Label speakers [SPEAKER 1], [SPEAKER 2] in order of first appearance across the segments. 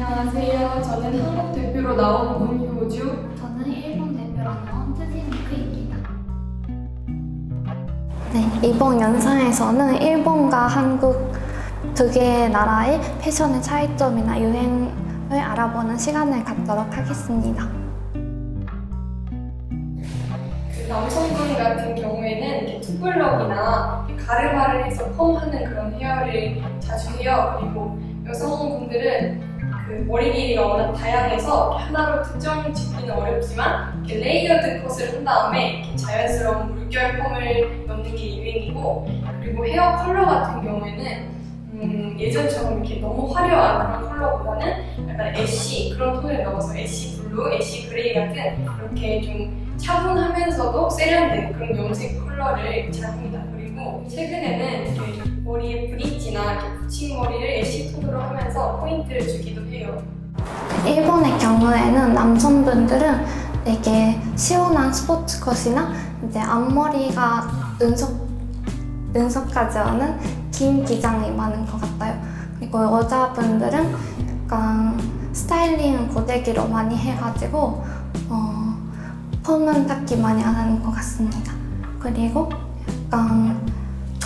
[SPEAKER 1] 안녕하세요. 저는 한국 대표로 나온 문효주.
[SPEAKER 2] 저는 일본 대표로 나온 트지미크입니다. 네, 이번 영상에서는 일본과 한국 두 개의 나라의 패션의 차이점이나 유행을 알아보는 시간을 갖도록 하겠습니다.
[SPEAKER 1] 그 남성분 같은 경우에는 이렇게 투블럭이나 이렇게 가르마를 해서 펌하는 그런 헤어를 자주 해요. 그리고 여성분들은 그 머리 길이가 워낙 다양해서 이렇게 하나로 특정 짓기는 어렵지만 이렇게 레이어드 컷을 한 다음에 이렇게 자연스러운 물결 펌을 넣는 게 유행이고 그리고 헤어 컬러 같은 경우에는 음, 예전처럼 이렇게 너무 화려한 그런 컬러보다는 약간 애쉬 그런 톤을 넣어서 애쉬 블루, 애쉬 그레이 같은 그렇게 좀 차분하면서도 세련된 그런 염색 컬러를 잘 합니다. 그리고 최근에는 붙임머리를 애쉬 톤으로 하면서 포인트를 주기도 해요.
[SPEAKER 2] 일본의 경우에는 남성분들은 되게 시원한 스포츠 컷이나 이제 앞머리가 눈썹 눈썹까지 오는 긴 기장이 많은 것 같아요. 그리고 여자분들은 약간 스타일링은 고데기로 많이 해가지고 어, 펌은 딱히 많이 안 하는 것 같습니다. 그리고 약간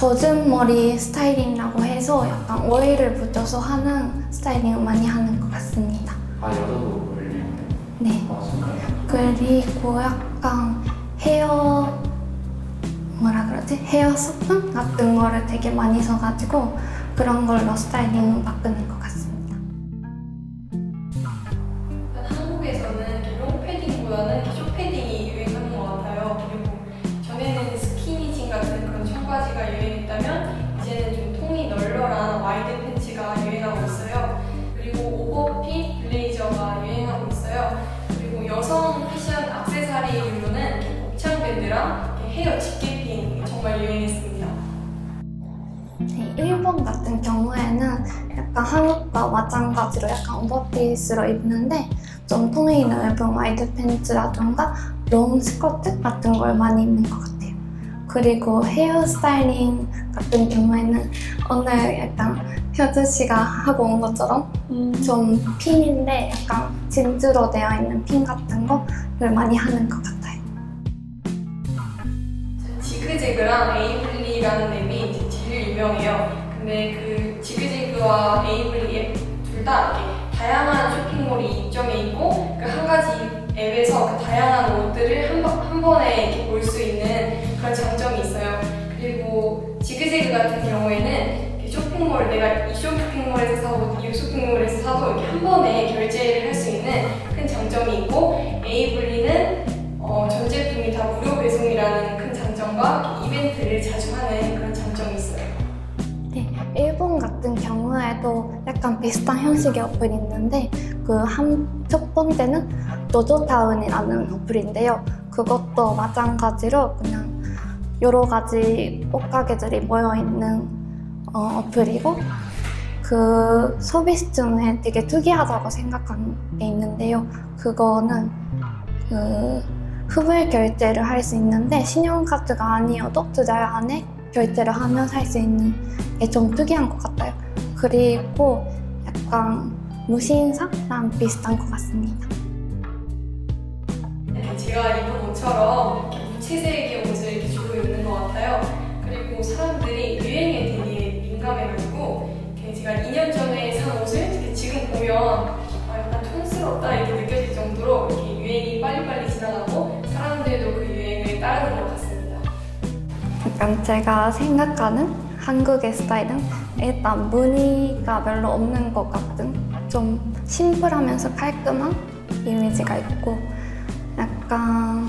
[SPEAKER 2] 젖은 머리 스타일링이라고 해서 약간 오일을 묻혀서 하는 스타일링을 많이 하는 것 같습니다.
[SPEAKER 3] 아 여자도 올리는
[SPEAKER 2] 네.
[SPEAKER 3] 아?
[SPEAKER 2] 그리고 약간 헤어 뭐라 그러지? 헤어 소품 같은 거를 되게 많이 써가지고 그런 걸로 스타일링 바
[SPEAKER 1] 헤어 집게핀 정말 유행했습니다.
[SPEAKER 2] 네, 일본 같은 경우에는 약간 한국과 마찬가지로 약간 오버핏으로 입는데 좀 통이 넓은 와이드 팬츠라던가 롱 스커트 같은 걸 많이 입는 것 같아요. 그리고 헤어 스타일링 같은 경우에는 오늘 약간 효주 씨가 하고 온 것처럼 좀 핀인데 약간 진주로 되어 있는 핀 같은 거를 많이 하는 것 같아요.
[SPEAKER 1] 지그재그랑 에이블리라는 앱이 제일 유명해요. 근데 그 지그재그와 에이블리 앱 둘 다 이렇게 다양한 쇼핑몰이 입점해 있고 그 한 가지 앱에서 그 다양한 옷들을 한, 번- 한 번에 이렇게 볼 수 있는 그런 장점이 있어요. 그리고 지그재그 같은 경우에는 쇼핑몰 내가 이 쇼핑몰에서 사고 이 쇼핑몰에서 사도 이렇게 한 번에 결제를 할 수 있는 큰 장점이 있고 에이블리
[SPEAKER 2] 약간 비슷한 형식의 어플이 있는데 그 한 첫 번째는 노조타운이라는 어플인데요. 그것도 마찬가지로 그냥 여러 가지 옷가게들이 모여 있는 어, 어플이고 그 서비스 중에 되게 특이하다고 생각한 게 있는데요. 그거는 그 흡을 결제를 할 수 있는데 신용카드가 아니어도 두 달 안에 결제를 하면 살수 있는 게 좀 특이한 것 같아요. 그리고 약간 무신사랑 비슷한 것 같습니다.
[SPEAKER 1] 제가 입은 옷처럼 이렇게 무채색의 옷을 이렇게 주로 입는 것 같아요. 그리고 사람들이 유행에 되게 민감해가지고 제가 2년 전에 산 옷을 지금 보면 아, 약간 촌스럽다 이렇게 느껴질 정도로 이렇게 유행이 빨리빨리 지나가고 사람들도 그 유행을 따르는 것 같습니다.
[SPEAKER 2] 약간 제가 생각하는 한국의 스타일은 일단 무늬가 별로 없는 것 같은 좀 심플하면서 깔끔한 이미지가 있고 약간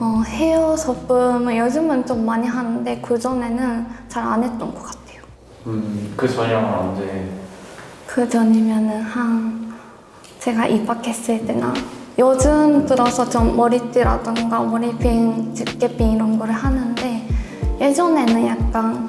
[SPEAKER 2] 어, 헤어 소품을 요즘은 좀 많이 하는데 그전에는 잘 안 했던 것 같아요.
[SPEAKER 3] 음 그 전형은 언제
[SPEAKER 2] 그 전이면은 한 제가 입학했을 때나 요즘 들어서 좀 머리띠라던가 머리핀, 집게핀 이런 거를 하는데 예전에는 약간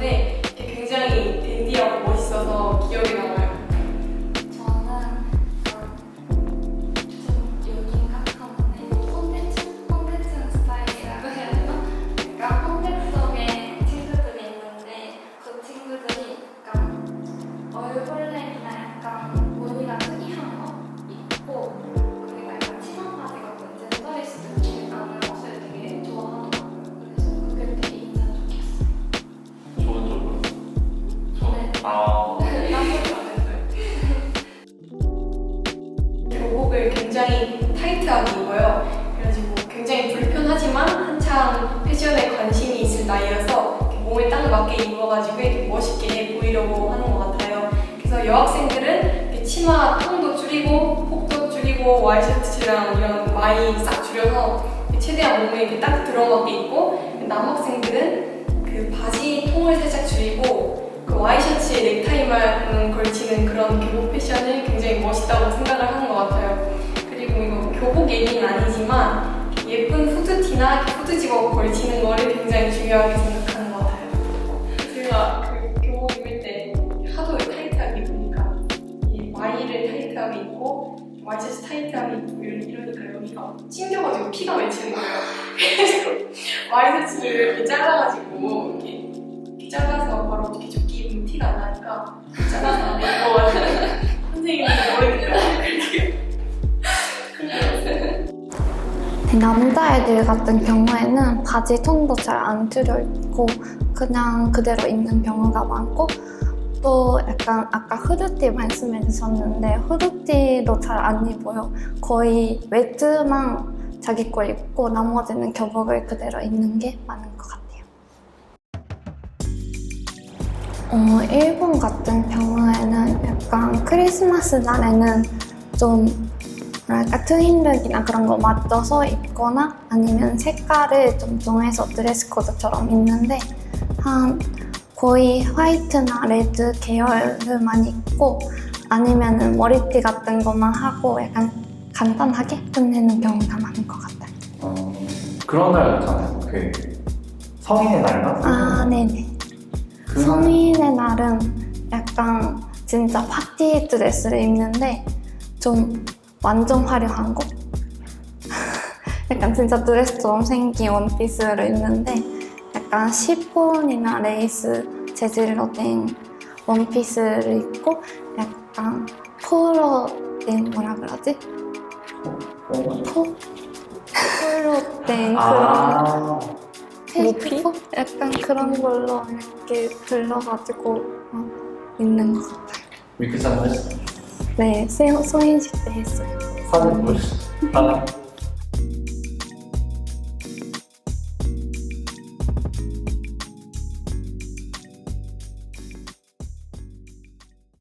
[SPEAKER 1] 나이여서 몸에 딱 맞게 입어가지고 이렇게 멋있게 보이려고 하는 것 같아요. 그래서 여학생들은 치마 통도 줄이고 폭도 줄이고 와이셔츠랑 이런 마이 싹 줄여서 최대한 몸에 이렇게 딱 들어맞게 입고 남학생들은 그 바지 통을 살짝 줄이고 그 와이셔츠에 넥타이만 걸치는 그런 교복 패션을 굉장히 멋있다고 생각을 하는 것 같아요. 그리고 이거 교복 얘기는 아니지만 예쁜 후드티나 후드 집업 걸치는 거를 굉장히 중요하게 생각하는 것 같아요. 제가 그 교복 입을 때 하도 타이트하게 입으니까 이 와이를 타이트하게 입고 와이셔츠 타이트하게 입고 이러- 이러니까 여기가 찡겨가지고 피가 맺히는 거예요. 그래서 와이셔츠를 이렇게 잘라가지고 이렇게, 잘라서 바로 이렇게 조끼 입으면 티가 안 나니까 잘라서 안 입어가지고 선생님이 모르겠더라고요.
[SPEAKER 2] 남자애들 같은 경우에는 바지 통도 잘 안 줄여 입고 그냥 그대로 입는 경우가 많고 또 약간 아까 후드티 말씀해 주셨는데 후드티도 잘 안 입어요. 거의 외투만 자기 걸 입고 나머지는 교복을 그대로 입는 게 많은 것 같아요. 어, 일본 같은 경우에는 약간 크리스마스 날에는 좀 뭐랄까 트윈룩이나 그런 거 맞춰서 입거나 아니면 색깔을 좀 정해서 드레스 코드처럼 입는데 한 거의 화이트나 레드 계열을 많이 입고 아니면은 머리띠 같은 것만 하고 약간 간단하게 끝내는 경우가 많은 것 같아요.
[SPEAKER 3] 어, 그런 날 있잖아요. 그 성인의 날인가?
[SPEAKER 2] 아, 네네.
[SPEAKER 3] 그 날-
[SPEAKER 2] 성인의 날은 약간 진짜 파티 드레스를 입는데 좀 완전 화려한 거? 약간 진짜 드레스처럼 생긴 원피스를 입는데 약간 시폰이나 레이스 재질로 된 원피스를 입고 약간 포로 된 뭐라 그러지?
[SPEAKER 3] 어,
[SPEAKER 2] 포? 포로 된 그런
[SPEAKER 3] 아,
[SPEAKER 2] 페이크? 약간 그런 걸로 이렇게 둘러가지고 어, 있는 것 같아요.
[SPEAKER 3] 했어.
[SPEAKER 2] 네, 소- 소인식 때 했어요.
[SPEAKER 3] 사진 보여주세요. 하나.